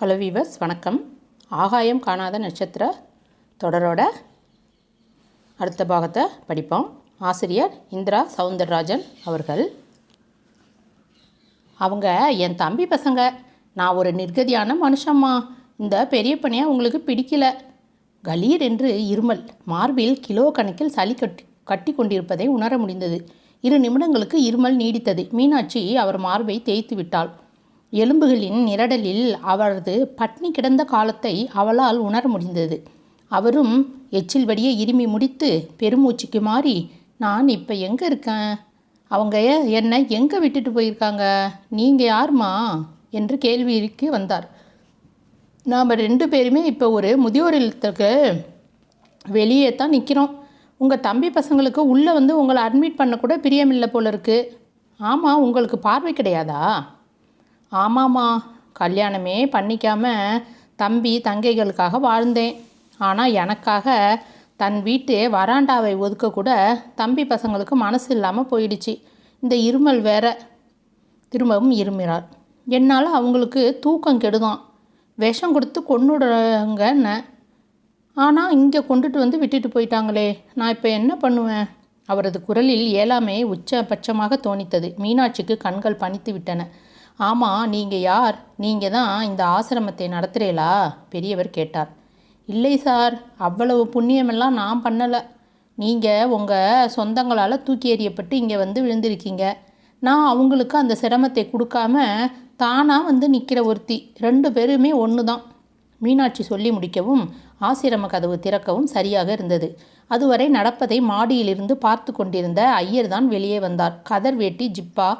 Hello viewers வணக்கம். ஆகாயம் காணாத நட்சத்திர தொடரோட அடுத்த பாகத்தை படிப்போம். ஆசிரியர் இந்திரா சவுந்தரராஜன் அவர்கள். அவங்க என் தம்பி பசங்க நான் ஒரு நிர்கதியான மனுஷம்மா. இந்த பெரிய பணியை உங்களுக்கு பிடிக்கல. கலீர் என்று இருமல். மார்பில் கிலோ கணக்கில் சளி கட்டி கட்டி கொண்டிருப்பதை உணர முடிந்தது. இரு நிமிடங்களுக்கு இருமல் நீடித்தது. மீனாட்சி அவர் மார்பை தேய்த்து விட்டாள். எலும்புகளின் நிரடலில் அவரது பட்னி கிடந்த காலத்தை அவளால் உணர முடிந்தது. அவரும் எச்சில் வடியை இருமி முடித்து பெருமூச்சுக்கு மாறி நான் இப்போ எங்கே இருக்கேன்? அவங்க என்னை எங்கே விட்டுட்டு போயிருக்காங்க? நீங்கள் யாருமா? என்று கேள்விக்கு வந்தார். நாம் ரெண்டு பேருமே இப்போ ஒரு முதியோர் இல்லத்துக்கு வெளியே தான் நிற்கிறோம் உங்கள் தம்பி பசங்களுக்கு உள்ளே வந்து உங்களை அட்மிட் பண்ண கூட பிரியமில்லை போல இருக்குது ஆமாம் உங்களுக்கு பார்வை கிடையாதா? ஆமாம்மா கல்யாணமே பண்ணிக்காம தம்பி தங்கைகளுக்காக வாழ்ந்தேன். ஆனால் எனக்காக தன் வீட்டு வராண்டாவை ஒதுக்கக்கூட தம்பி பசங்களுக்கு மனசு இல்லாமல் போயிடுச்சு. இந்த இருமல் வேற. திரும்பவும் இருமிறார் என்னால் அவங்களுக்கு தூக்கம் கெடுதான். விஷம் கொடுத்து கொண்டுடுறங்கன்னு ஆனால் இங்கே கொண்டுட்டு வந்து விட்டுட்டு போயிட்டாங்களே. நான் இப்போ என்ன பண்ணுவேன்? அவரது குரலில் ஏழாமே உச்சபட்சமாக தோணித்தது. மீனாட்சிக்கு கண்கள் பணித்து விட்டன. ஆமாம் நீங்கள் யார்? நீங்கள் தான் இந்த ஆசிரமத்தை நடத்துகிறீங்களா பெரியவர் கேட்டார். இல்லை சார் அவ்வளவு புண்ணியமெல்லாம் நான் பண்ணலை. நீங்கள் உங்கள் சொந்தங்களால் தூக்கி எறியப்பட்டு இங்கே வந்து விழுந்திருக்கீங்க. நான் அவங்களுக்கு அந்த சிரமத்தை கொடுக்காம தானாக வந்து நிற்கிற ஒருத்தி. ரெண்டு பேருமே ஒன்று தான். மீனாட்சி சொல்லி முடிக்கவும் ஆசிரம கதவு திறக்கவும் சரியாக இருந்தது. அதுவரை நடப்பதை மாடியிலிருந்து பார்த்து கொண்டிருந்த ஐயர் தான் வெளியே வந்தார். கதர் வேட்டி ஜிப்பா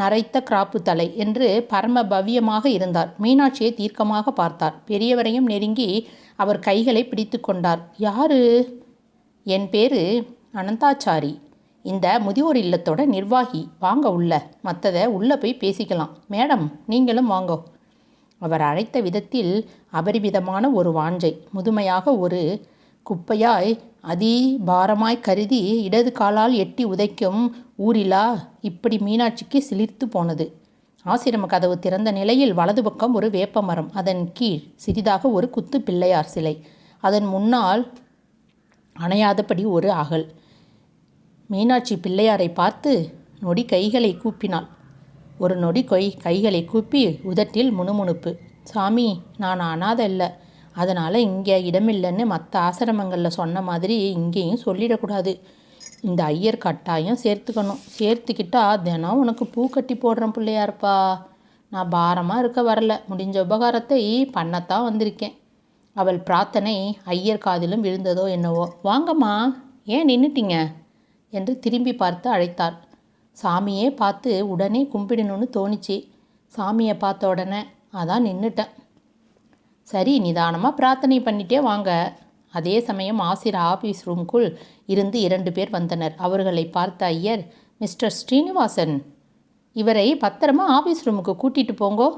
நரைத்த கிராப்பு தலை என்று பரம பவ்யமாக இருந்தார். மீனாட்சியை தீர்க்கமாக பார்த்தார். பெரியவரையும் நெருங்கி அவர் கைகளை பிடித்து கொண்டார். யாரு? என் பேரு அனந்தாச்சாரி. இந்த முதியோர் இல்லத்தோட நிர்வாகி. வாங்க உள்ள. மற்றதை உள்ளே போய் பேசிக்கலாம். மேடம் நீங்களும் வாங்கோ. அவர் அழைத்த விதத்தில் அபரிவிதமான ஒரு வாஞ்சை. முதுமையாக ஒரு குப்பையாய் அதிபாரமாய் கருதி இடது காலால் எட்டி உதைக்கும் ஊரிலா இப்படி மீனாட்சிக்கு சிலிர்த்து போனது. ஆசிரம கதவு திறந்த நிலையில் வலது பக்கம் ஒரு வேப்பமரம் அதன் கீழ் சிறிதாக ஒரு குத்து பிள்ளையார் சிலை. அதன் முன்னால் அணையாதபடி ஒரு அகல். மீனாட்சி பிள்ளையாரை பார்த்து நொடி கைகளை கூப்பினாள். ஒரு நொடி கொய் கைகளை கூப்பி உதட்டில் முணுமுணுப்பு. சாமி நான் அனாதை இல்லை அதனால் இங்கே இடமில்லைன்னு மற்ற ஆசிரமங்களில் சொன்ன மாதிரி இங்கேயும் சொல்லிடக்கூடாது. இந்த ஐயர் கட்டாயம் சேர்த்துக்கணும். சேர்த்துக்கிட்டா தினம் உனக்கு பூ கட்டி போடுறேன் பிள்ளையாருப்பா. நான் பாரமாக இருக்க வரல. முடிஞ்ச உபகாரத்தை பண்ணத்தான் வந்திருக்கேன். அவள் பிரார்த்தனை ஐயர் காதிலும் விழுந்ததோ என்னவோ. வாங்கம்மா ஏன் நின்றுட்டீங்க என்று திரும்பி பார்த்து அழைத்தார் சாமியே பார்த்து உடனே கும்பிடணும்னு தோணிச்சு. சாமியை பார்த்த உடனே அதான் நின்றுட்டேன் சரி நிதானமாக பிரார்த்தனை பண்ணிட்டே வாங்க. அதே சமயம் ஆசிர ஆஃபீஸ் ரூம்குள் இருந்து இரண்டு பேர் வந்தனர். அவர்களை பார்த்த ஐயர் மிஸ்டர் ஸ்ரீனிவாசன் இவரை பத்திரமா ஆஃபீஸ் ரூமுக்கு கூட்டிகிட்டு போங்கோ.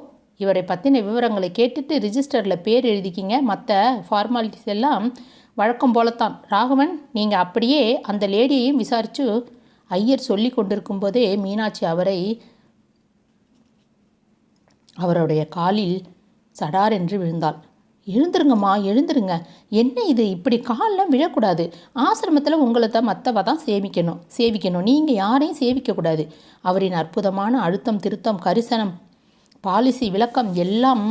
இவரை பற்றின விவரங்களை கேட்டுட்டு ரிஜிஸ்டரில் பேர் எழுதிக்கிங்க. மற்ற ஃபார்மாலிட்டிஸ் எல்லாம் வழக்கம் போலத்தான். ராகவன் நீங்கள் அப்படியே அந்த லேடியையும் விசாரித்து ஐயர் சொல்லி கொண்டிருக்கும் போதே மீனாட்சி அவரை அவருடைய காலில் சடார் என்று விழுந்தாள். எழுந்துருங்கம்மா எழுந்துருங்க. என்ன இது? இப்படி காலில் விழக்கூடாது. ஆசிரமத்தில் உங்களை தான் மற்றவ தான் சேமிக்கணும் சேவிக்கணும். நீங்கள் யாரையும் சேவிக்கக்கூடாது. அவரின் அற்புதமான அழுத்தம் திருத்தம் கரிசனம் பாலிசி விளக்கம் எல்லாம்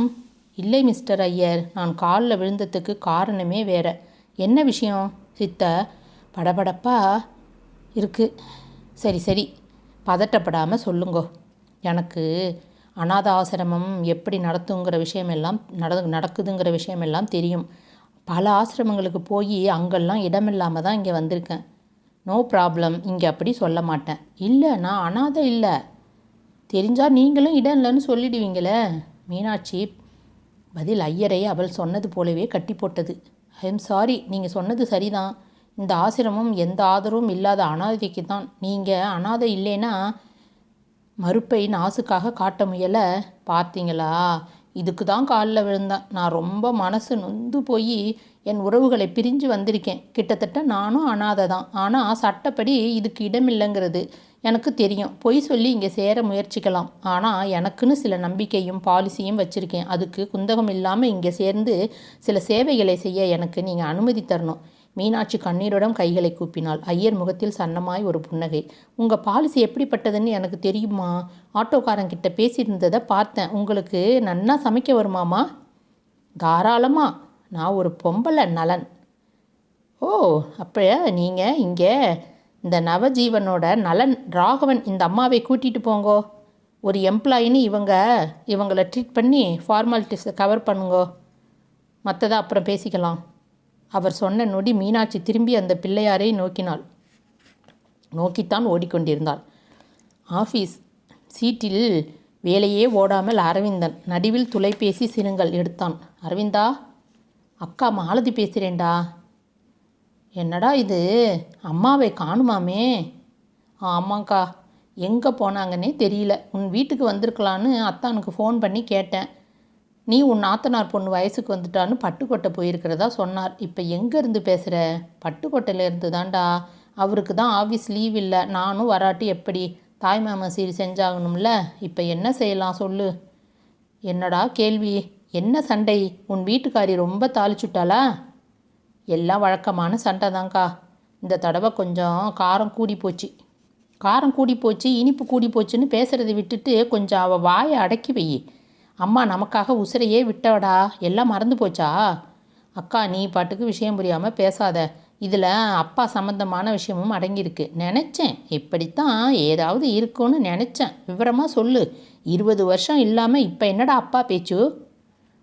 இல்லை மிஸ்டர் ஐயர். நான் காலில் விழுந்ததுக்கு காரணமே வேற. என்ன விஷயம்? சித்த படபடப்பா இருக்கு. சரி சரி. பதட்டப்படாமல் சொல்லுங்கோ. எனக்கு அநாத ஆசிரமம் எப்படி நடத்துங்கிற விஷயமெல்லாம் நட நடக்குதுங்கிற விஷயமெல்லாம் தெரியும். பல ஆசிரமங்களுக்கு போய் அங்கெல்லாம் இடமில்லாமல் தான் இங்கே வந்திருக்கேன். நோ ப்ராப்ளம் இங்கே அப்படி சொல்ல மாட்டேன். இல்லை நான் அனாதை இல்லை. தெரிஞ்சால் நீங்களும் இடம் இல்லைன்னு சொல்லிடுவீங்களே. மீனாட்சி பதில் ஐயரை அவள் சொன்னது போலவே கட்டி போட்டது. ஐ எம் சாரி நீங்கள் சொன்னது சரிதான். இந்த ஆசிரமம் எந்த ஆதரவும் இல்லாத அனாதைக்கு தான் நீங்கள் அனாதை இல்லைன்னா மறுப்பை நாசுக்காக காட்ட முயல பார்த்தீங்களா? இதுக்கு தான் காலில் விழுந்தேன். நான் ரொம்ப மனசு நொந்து போய் என் உறவுகளை பிரிஞ்சு வந்திருக்கேன். கிட்டத்தட்ட நானும் அனாதை தான் ஆனால் சட்டப்படி இதுக்கு இடமில்லைங்கிறது எனக்கு தெரியும். பொய் சொல்லி இங்கே சேர முயற்சிக்கலாம். ஆனால் எனக்குன்னு சில நம்பிக்கையும் பாலிசியும் வச்சுருக்கேன். அதுக்கு குந்தகம் இல்லாமல் இங்கே சேர்ந்து சில சேவைகளை செய்ய எனக்கு நீங்கள் அனுமதி தரணும். மீனாட்சி கண்ணீருடன் கைகளை கூப்பினாள். ஐயர் முகத்தில் சன்னமாய் ஒரு புன்னகை. உங்கள் பாலிசி எப்படிப்பட்டதுன்னு எனக்கு தெரியுமா? ஆட்டோக்காரங்கிட்ட பேசியிருந்ததை பார்த்தேன். உங்களுக்கு நன்னா சமைக்க வருமாமா தாராளமா. நான் ஒரு பொம்பளை நலன். ஓ அப்போ நீங்கள் இங்கே இந்த நவஜீவனோட நலன் ராகவன் இந்த அம்மாவை கூட்டிகிட்டு போங்கோ. ஒரு எம்ப்ளாயின்னு இவங்க இவங்களை ட்ரீட் பண்ணி ஃபார்மாலிட்டிஸை கவர் பண்ணுங்கோ. மற்றதை அப்புறம் பேசிக்கலாம். அவர் சொன்ன நொடி மீனாட்சி திரும்பி அந்த பிள்ளையாரை நோக்கினாள். நோக்கித்தான் ஓடிக்கொண்டிருந்தாள். ஆஃபீஸ் சீட்டில் வேலையே ஓடாமல் அரவிந்தன் நடுவில் தொலைபேசி சினுங்கள் எடுத்தான். அரவிந்தா அக்கா மாலதி பேசுகிறேன்டா என்னடா இது? அம்மாவை காணுமாமே? ஆமாங்க்கா எங்கே போனாங்கன்னே தெரியல. உன் வீட்டுக்கு வந்திருக்கலான்னு அத்தானுக்கு ஃபோன் பண்ணி கேட்டேன். நீ உன் நாத்தனார் பொண்ணு வயசுக்கு வந்துட்டான்னு பட்டுக்கோட்டை போயிருக்கிறதா சொன்னார். இப்போ எங்கேருந்து பேசுகிற பட்டுக்கோட்டையிலேருந்து தான்டா. அவருக்கு தான் ஆஃபீஸ் லீவ் இல்லை. நானும் வராட்டி எப்படி தாய் மாமா சீர் செஞ்சாகணும்ல? இப்போ என்ன செய்யலாம் சொல்லு. என்னடா கேள்வி? என்ன சண்டை? உன் வீட்டுக்காரி ரொம்ப தாளிச்சுட்டாளா? எல்லாம் வழக்கமான சண்டை தான்க்கா. இந்த தடவை கொஞ்சம் காரம் கூடி போச்சு. காரம் கூடி போச்சு இனிப்பு கூடி போச்சுன்னு பேசுகிறத விட்டுட்டு கொஞ்சம் அவள் வாயை அடக்கி வை அம்மா நமக்காக உசிரையே விட்டவடா? எல்லாம் மறந்து போச்சா? அக்கா நீ பாட்டுக்கு விஷயம் புரியாமல் பேசாத. இதில் அப்பா சம்மந்தமான விஷயமும் அடங்கியிருக்கு. நினச்சேன். இப்படித்தான் ஏதாவது இருக்கும்னு நினச்சேன். விவரமாக சொல்லு. இருபது வருஷம் இல்லாமல் இப்போ என்னடா அப்பா பேச்சு?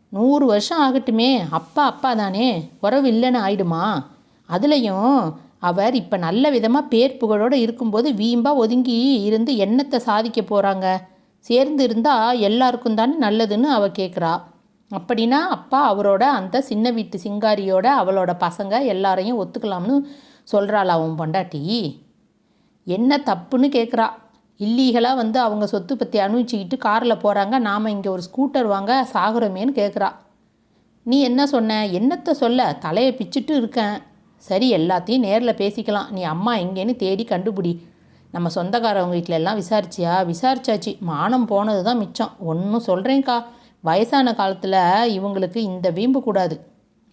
நூறு வருஷம் ஆகட்டுமே. அப்பா அப்பா தானே. உறவு இல்லைன்னு ஆயிடுமா? அதுலேயும் அவர் இப்போ நல்ல விதமாக பேர் புகழோடு இருக்கும்போது வீம்பாக ஒதுங்கி இருந்து என்னத்தை சாதிக்க போகிறாங்க சேர்ந்து இருந்தால் எல்லாருக்கும் தானே நல்லதுன்னு அவள் கேட்குறா அப்படின்னா அப்பா அவரோட அந்த சின்ன வீட்டு சிங்காரியோட அவளோட பசங்க எல்லாரையும் ஒத்துக்கலாம்னு சொல்கிறாள் அவன் பொண்டாட்டி? என்ன தப்புன்னு கேட்குறா இல்லீகலாக வந்து அவங்க சொத்து பற்றி அனுபவிச்சுக்கிட்டு காரில் போகிறாங்க நாம் இங்கே ஒரு ஸ்கூட்டர் வாங்க சாகுறமேன்னு கேட்குறா நீ என்ன சொன்ன? என்னத்தை சொல்ல? தலையை பிச்சுட்டு இருக்கேன். சரி எல்லாத்தையும் நேரில் பேசிக்கலாம். நீ அம்மா எங்கேன்னு தேடி கண்டுபிடி. நம்ம சொந்தக்காரவங்க வீட்டில எல்லாம் விசாரிச்சியா? விசாரிச்சாச்சு. மானம் போனது தான் மிச்சம். ஒன்றும் சொல்கிறேன்க்கா வயசான காலத்தில் இவங்களுக்கு இந்த வீம்பு கூடாது.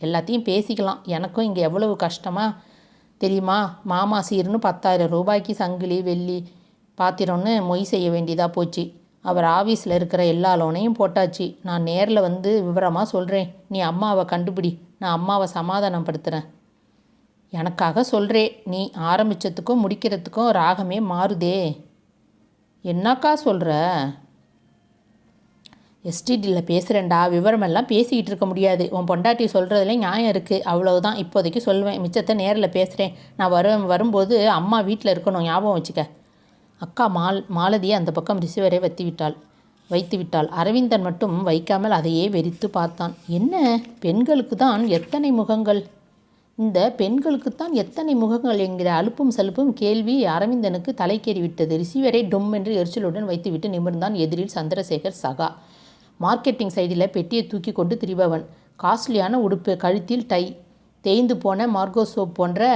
எல்லாத்தையும் பேசிக்கலாம். எனக்கும் இங்கே எவ்வளவு கஷ்டமாக தெரியுமா? மாமா சீர்னு பத்தாயிரம் ரூபாய்க்கு சங்கிலி வெள்ளி பாத்திரம்னு மொய் செய்ய வேண்டியதாக போச்சு. அவர் ஆஃபீஸில் இருக்கிற எல்லா லோனையும் போட்டாச்சு. நான் நேரில் வந்து விவரமாக சொல்கிறேன் நீ அம்மாவை கண்டுபிடி. நான் அம்மாவை சமாதானப்படுத்துகிறேன் எனக்காக சொல்கிறே நீ ஆரம்பித்ததுக்கும் முடிக்கிறதுக்கும் ராகமே மாறுதே. என்னக்கா சொல்கிற எஸ்டிடியில் பேசுகிறேன்டா விவரமெல்லாம் பேசிக்கிட்டு இருக்க முடியாது. உன் பொண்டாட்டி சொல்கிறதுல நியாயம் இருக்குது அவ்வளவுதான் இப்போதைக்கு சொல்லுவேன் மிச்சத்தை நேரில் பேசுகிறேன் நான் வரும் வரும்போது அம்மா வீட்டில் இருக்கணும் ஞாபகம் வச்சுக்க. அக்கா மால் மாலதியை அந்த பக்கம் ரிசீவரை வைத்து விட்டாள் வைத்து விட்டாள் அரவிந்தன் மட்டும் வைக்காமல் அதையே வெறித்து பார்த்தான். என்ன? பெண்களுக்கு தான் எத்தனை முகங்கள்? இந்த பெண்களுக்குத்தான் எத்தனை முகங்கள் என்கிற அலுப்பும் சலுப்பும் கேள்வி அரவிந்தனுக்கு தலைக்கேறி விட்டது. ரிசீவரை டொம் என்று எரிச்சலுடன் வைத்துவிட்டு நிமிர்ந்தான் எதிரில் சந்திரசேகர் சகா. மார்க்கெட்டிங் சைடில் பெட்டியை தூக்கி கொண்டு திரிபவன். காஸ்ட்லியான உடுப்பு கழுத்தில் டை தேய்ந்து போன மார்கோ சோப் போன்ற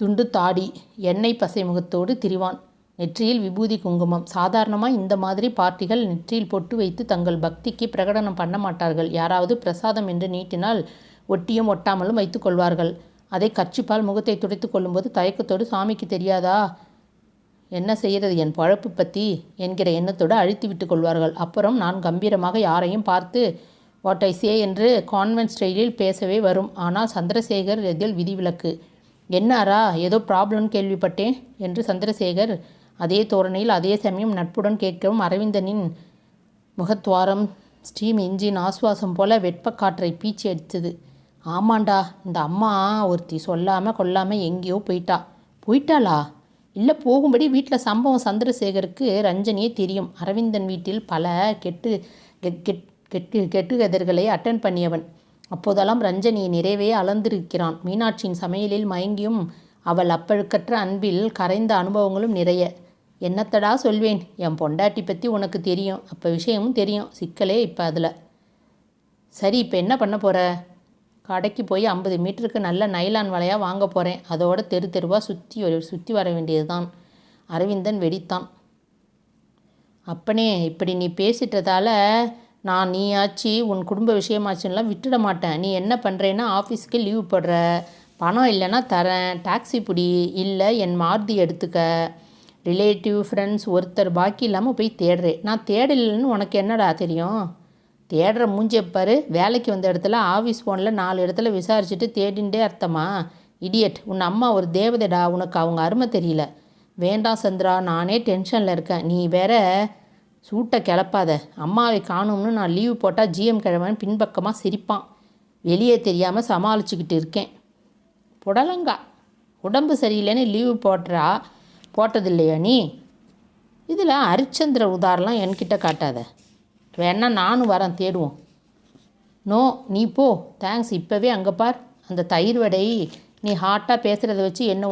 துண்டு தாடி எண்ணெய் பசை முகத்தோடு திரிவான். நெற்றியில் விபூதி குங்குமம். சாதாரணமாக இந்த மாதிரி பார்ட்டிகள் நெற்றியில் பொட்டு வைத்து தங்கள் பக்திக்கு பிரகடனம் பண்ண மாட்டார்கள். யாராவது பிரசாதம் என்று நீட்டினால் ஒட்டியும் ஒட்டாமலும் வைத்துக் கொள்வார்கள். அதை கச்சிப்பால் முகத்தை துடைத்து கொள்ளும்போது தயக்கத்தோடு சாமிக்கு தெரியாதா? என்ன செய்கிறது என் பழப்பு பற்றி என்கிற எண்ணத்தோடு அழித்து விட்டு கொள்வார்கள். அப்புறம் நான் கம்பீரமாக யாரையும் பார்த்து வாட் ஐ சே என்று கான்வென்ட் ஸ்டைலில் பேசவே வரும். ஆனால் சந்திரசேகர் இதில் விதிவிலக்கு. என்னாரா ஏதோ ப்ராப்ளம் கேள்விப்பட்டேன் என்று சந்திரசேகர் அதே தோரணையில் அதே சமயம் நட்புடன் கேட்கவும் அரவிந்தனின் முகத்வாரம் ஸ்டீம் இன்ஜின் ஆசுவாசம் போல வெப்பக்காற்றை பீச்சி அடித்தது. ஆமாண்டா இந்த அம்மா ஒருத்தி சொல்லாமல் கொல்லாமல் எங்கேயோ போயிட்டா. போயிட்டாளா? இல்லை போகும்படி வீட்டில் சம்பவம் சந்திரசேகருக்கு ரஞ்சனியே தெரியும். அரவிந்தன் வீட்டில் பல கெட்டு கெட் கெட்டு கெதர்களை அட்டன் பண்ணியவன். அப்போதெல்லாம் ரஞ்சனி நிறைவே அளந்திருக்கிறான். மீனாட்சியின் சமையலில் மயங்கியும் அவள் அப்பழுக்கற்ற அன்பில் கரைந்த அனுபவங்களும் நிறைய. என்னத்தடா சொல்வேன்? என் பொண்டாட்டி பற்றி உனக்கு தெரியும். அப்போ விஷயமும் தெரியும். சிக்கலே இப்போ அதில். சரி இப்போ என்ன பண்ண போகிற கடைக்கு போய் ஐம்பது மீட்டருக்கு நல்ல நைலான் வலையாக வாங்க போகிறேன் அதோட தெரு தெருவாக சுற்றி சுற்றி வர வேண்டியது தான் அரவிந்தன் வெடித்தான். அப்பனே இப்படி நீ பேசிட்டதால நான் நீயாச்சு உன் குடும்ப விஷயமாச்சுன்னெலாம் விட்டுட மாட்டேன். நீ என்ன பண்ணுறேன்னா ஆஃபீஸ்க்கு லீவ் போடுற. பணம் இல்லைன்னா தரேன். டாக்ஸி பிடி. இல்லை என் மாருதி எடுத்துக்க. ரிலேட்டிவ் ஃப்ரெண்ட்ஸ் ஒருத்தர் பாக்கி இல்லாமல் போய் தேடுறேன். நான் தேடலைன்னு உனக்கு என்னடா தெரியும்? தேடுற மூஞ்சியை வேலைக்கு வந்த இடத்துல ஆஃபீஸ் ஃபோனில் நாலு இடத்துல விசாரிச்சுட்டு தேடின்ண்டே அர்த்தமா? இடியட் உன் அம்மா ஒரு தேவதைடா. உனக்கு அவங்க அருமை தெரியல. வேண்டாம் சந்திரா நானே டென்ஷனில் இருக்கேன். நீ வேற சூட்டை கிளப்பாத. அம்மாவை காணும்னு நான் லீவு போட்டால் ஜிஎம் கிழவன் பின்பக்கமாக சிரிப்பான். வெளியே தெரியாமல் சமாளிச்சுக்கிட்டு இருக்கேன். புடலங்கா. உடம்பு சரியில்லைன்னு லீவு போட்டுறா போட்டதில்லையா நீ? இதில் ஹரிச்சந்திர உதாரெலாம் என்கிட்ட காட்டாத. வேணா நானும் வரேன் தேடுவோம். நோ நீ போ தேங்க்ஸ் இப்போவே அங்கே பார். அந்த தயிர் வடை நீ ஹாட்டாக பேசுகிறத வச்சு என்ன